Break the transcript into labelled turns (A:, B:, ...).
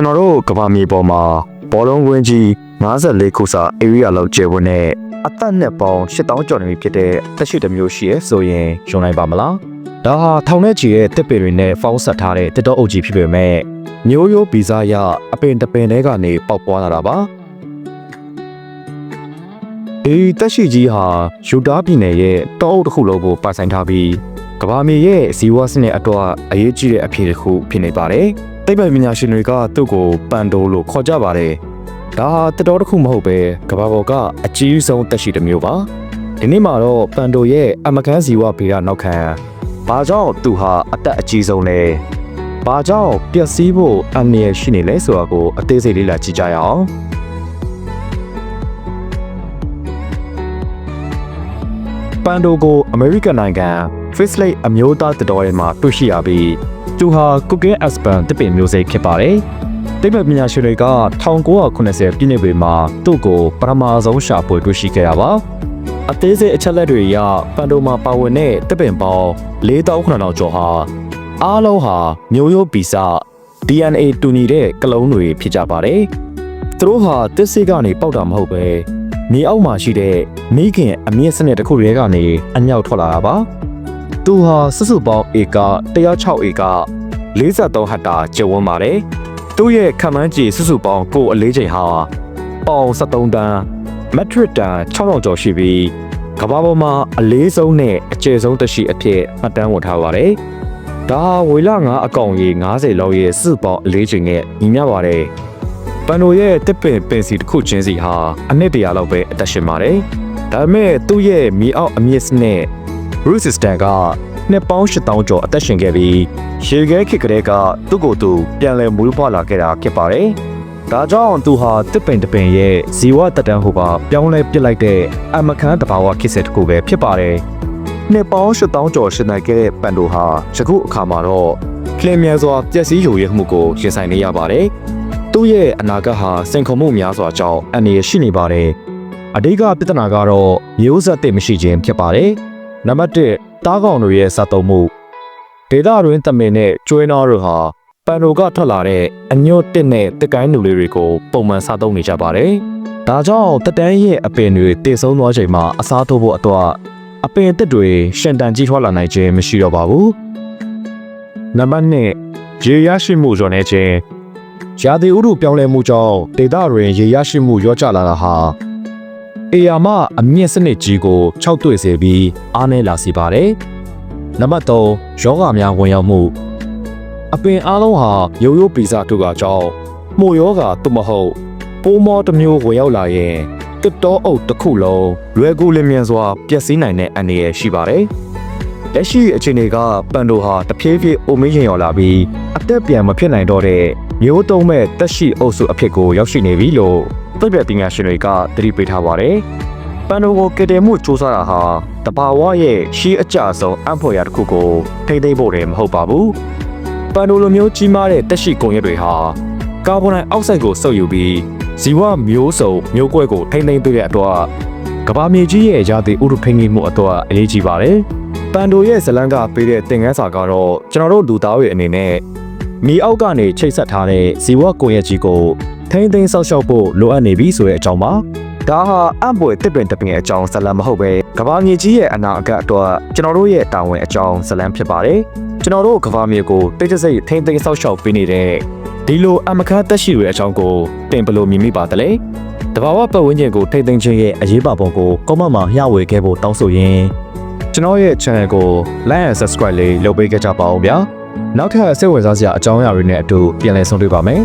A: ကျွန်တော်တို့ကမ္ဘာမြေပေါ်မှာဘောလုံးကွင်းကြီး54ခုစာ area လောက်ကျယ်ဝန်းတဲ့အသက်နဲ့ပေါင်း8000ကျော်နေပြီဖြစ်တဲ့တက်ရှိတစ်မျိုးရှိရဲဆိုရင်ယုံနိုင်ပါမလားဒါဟာထောင်ထဲချီရဲ့တစ်ပင်တွေနဲ့ဖောင်းဆက်ထားတဲ့တစ်တော့အုပ်ကြီးဖြစ်ပေမဲ့မျိုးရိုးဗီဇရအပင်တပင်တွေကနေပေါက်ပွားလာတာပါအေးတက်ရှိကြီးဟာယူတားပြည်နယ်ရဲ့တောအုပ်တစ်ခုလုံးကိုပိုင်ဆိုင်ထားပြီးကမ္ဘာမြေရဲ့ဇီဝစနစ်အတွက်အရေးကြီးတဲ့အဖြစ်တစ်ခုဖြစ်နေပါတယ်။ သိပ္ပံပညာရှင်တွေကသူ့ကိုပန်တိုလို့ခေါ်ကြပါတယ်။ဒါဟာတတော်တစ်ခုမဟုတ်ပဲကမ္ဘာပေါ်ကအကြီးဆုံးတက်ရှိတစ်မျိုးပါ။ဒီနေ့မှာတော့ပန်တိုရဲ့အမကန်ဇီဝဗေဒနောက်ခံဘာကြောင့်သူဟာအသက်အကြီးဆုံးလဲ။ဘာကြောင့်ပျက်စီးဖို့အန္တရာယ်ရှိနေလဲဆိုတာကိုအသေးစိတ်လေ့လာကြည့်ကြရအောင်။ပန်ဒိုကိုအမေရိကန်နိုင်ငံ Fisley အမျိုးသားတတော်ရဲမှာတွေ့ရှိရပြီးသူဟာ Cooking Aspen တပင်မျိုးစိတ်ဖြစ်ပါတယ်။တိပ္ပံပညာရှင်တွေက1980ပြည့်နှစ်တွေမှာသူ့ကိုပထမဆုံးရှာဖွေတွေ့ရှိခဲ့တာပါ။အသေးစိတ်အချက်လက်တွေအရပန်ဒိုမှာပါဝင်တဲ့တပင်ပေါင်း4900ကျော်ဟာအားလုံးဟာမျိုးရိုးဗီဇ DNA တူညီတဲ့ကလုံးတွေဖြစ်ကြပါတယ်။သူတို့ဟာတစ်စိကနေပေါက်တာမဟုတ်ပဲမြေအောက်မှာရှိတဲ့မိခင်အမြင့်စနစ်တစ်ခုတည်းကနေအမြောက်ထွက်လာတာပါ။ သူဟာစုစုပေါင်းဧက106ဧက43ဟက်တာကျယ်ဝန်းပါတယ်။သူ့ရဲ့ခန့်မှန်းခြေစုစုပေါင်းကိုအလေးချိန်ဟာပေါင်73တန်းမက်ထရစ်တန်6000ကျော်ရှိပြီးကမ္ဘာပေါ်မှာအလေးဆုံးနဲ့အကျယ်ဆုံးတရှိအဖြစ်မှတ်တမ်းဝင်ထားပါတယ်။ဒါဟာဝေလ9အကောင်ကြီး90လောက်ရဲ့စုစုပေါင်းအလေးချိန်နဲ့ညီမျှပါတယ်။ပန်နိုရဲ့တစ်ပင်ပင်စီတစ်ခုချင်းစီဟာအနှစ်တရာလောက်ပဲအသက်ရှင်ပါတယ်။ဒါပေမဲ့သူ့ရဲ့မြေအောက်အမြင့်စနစ် root system ကနှစ်ပေါင်း8000ကျော်အသက်ရှင်ခဲ့ပြီးရေခဲခေတ်ကလေးကသူ့ကိုယ်သူပြန်လည်မွေးဖွားလာခဲ့တာဖြစ်ပါတယ်။ဒါကြောင့်သူဟာတစ်ပင်တစ်ပင်ရဲ့ဇီဝတက်တန်းဟိုပါပြောင်းလဲပစ်လိုက်တဲ့အမခန်းတဘာဝခစ်စစ်တစ်ခုပဲဖြစ်ပါတယ်။နှစ်ပေါင်း8000ကျော်ရှင်နိုင်ခဲ့တဲ့ပန်ဒိုဟာယခုအခါမှာတော့လျင်မြန်စွာပျက်စီးယိုရဲမှုကိုရင်ဆိုင်နေရပါတယ်။သူ့ရဲ့အနာဂတ်ဟာစိန်ခေါ်မှုများစွာကြောင့်အန္တရာယ်ရှိနေပါတယ်။အဓိကပြဿနာကတော့မျိုးဆက်သစ်မရှိခြင်းဖြစ်ပါတယ်။ နံပါတ်1တားကောင်တွေရဲ့စက်သုံးမှုဒေတာတွင်တမင်နဲ့ကျွဲနာတို့ဟာပန်ရိုကထွက်လာတဲ့အညွတ်တစ်နဲ့တက်ကိုင်းနူလေးတွေကိုပုံမှန်စားသုံးနေကြပါတယ်။ဒါကြောင့်တက်တန်းရဲ့အပင်တွေတည်ဆုံးသွားချိန်မှာအစားထိုးဖို့အတွက်အပင်အသစ်တွေရှင်တန်ကြီးထွားလာနိုင်ခြင်းမရှိတော့ပါဘူး။နံပါတ်2ရေရရှိမှုဇော်နေခြင်းရာသီဥတုပြောင်းလဲမှုကြောင့်ဒေသတွင်ရေရရှိမှုရောကျလာတာဟာ အေယာမအမြင့်စနစ်ကြီးကိုခြောက်သွေ့စေပြီးအားနည်းလာစေပါတယ်။နံပါတ်3ယောဂများဝင်ရောက်မှုအပင်အားလုံးဟာရိုးရိုးပီဇာတို့ကကြောင့်မှုယောဂသို့မဟုတ်ပိုးမောတစ်မျိုးဝင်ရောက်လာရင်တစ်တောအုပ်တစ်ခုလုံးလွယ်ကူလျင်မြန်စွာပျက်စီးနိုင်တဲ့အန္တရာယ်ရှိပါတယ်။လက်ရှိအခြေအနေကပန်ဒိုဟာတဖြည်းဖြည်းအိုမင်းရင်ရောက်လာပြီးအသက်ပြန်မဖြစ်နိုင်တော့တဲ့မျိုးတုံးမဲ့တက်ရှိအုပ်စုအဖြစ်ကိုရောက်ရှိနေပြီလို့ သိပ္ပံပညာရှင်တွေကသတိပေးထားပါတယ်။ပန်ဒိုကိုကယ်တယ်မှုစူးစမ်းတာဟာတဘာဝရဲ့ရှေးအကျဆုံးအံ့ဖွယ်ရာတစ်ခုကိုထိမ့်သိမ့်ဖို့လည်းမဟုတ်ပါဘူး။ပန်ဒိုလိုမျိုးကြီးမားတဲ့တက်ရှိကုန်ရက်တွေဟာကာဗွန်ဒိုင်အောက်ဆိုက်ကိုစုပ်ယူပြီးဇီဝမျိုးစုံမျိုးကွဲကိုထိမ့်သိမ့်ပေးတဲ့အတွက်ကမ္ဘာမြေကြီးရဲ့ရာသီဥတုဖိနှိပ်မှုအတွက်အရေးကြီးပါတယ်။ပန်ဒိုရဲ့ဇလန်ကပေးတဲ့သင်ခန်းစာကတော့ကျွန်တော်တို့လူသားတွေအနေနဲ့မြေအောက်ကနေချိတ်ဆက်ထားတဲ့ဇီဝကွန်ရက်ကြီးကို ထိမ့်သိမ်းဆောက်ရှောက်ဖို့လိုအပ်နေပြီဆိုတဲ့အကြောင်းပါဒါဟာအံ့ဖွယ်တစ်ပင်တစ်ပင်အကြောင်းဇလံမဟုတ်ပဲကဘာမြေကြီးရဲ့အနာအကအတွက်ကျွန်တော်တို့ရဲ့တာဝန်အကြောင်းဇလံဖြစ်ပါတယ်ကျွန်တော်တို့ကဘာမြေကိုတိတ်တဆိတ်ထိမ့်သိမ်းဆောက်ရှောက်ပေးနေတဲ့ဒီလိုအမခတ်တက်ရှိတွေအကြောင်းကိုတင်ဘလို့မြင်မိပါသလဲတဘာဝပတ်ဝန်းကျင်ကိုထိမ့်သိမ်းခြင်းရဲ့အရေးပါပုံကိုကောမန့်မှာမျှဝေခဲ့ဖို့တောင်းဆိုရင်းကျွန်တော်ရဲ့ channel ကို like and subscribe လေးလုပ်ပေးကြပါဦးဗျာနောက်ထပ်စိတ်ဝင်စားစရာအကြောင်းအရာတွေနဲ့အတူပြန်လည်ဆုံတွေ့ပါမယ်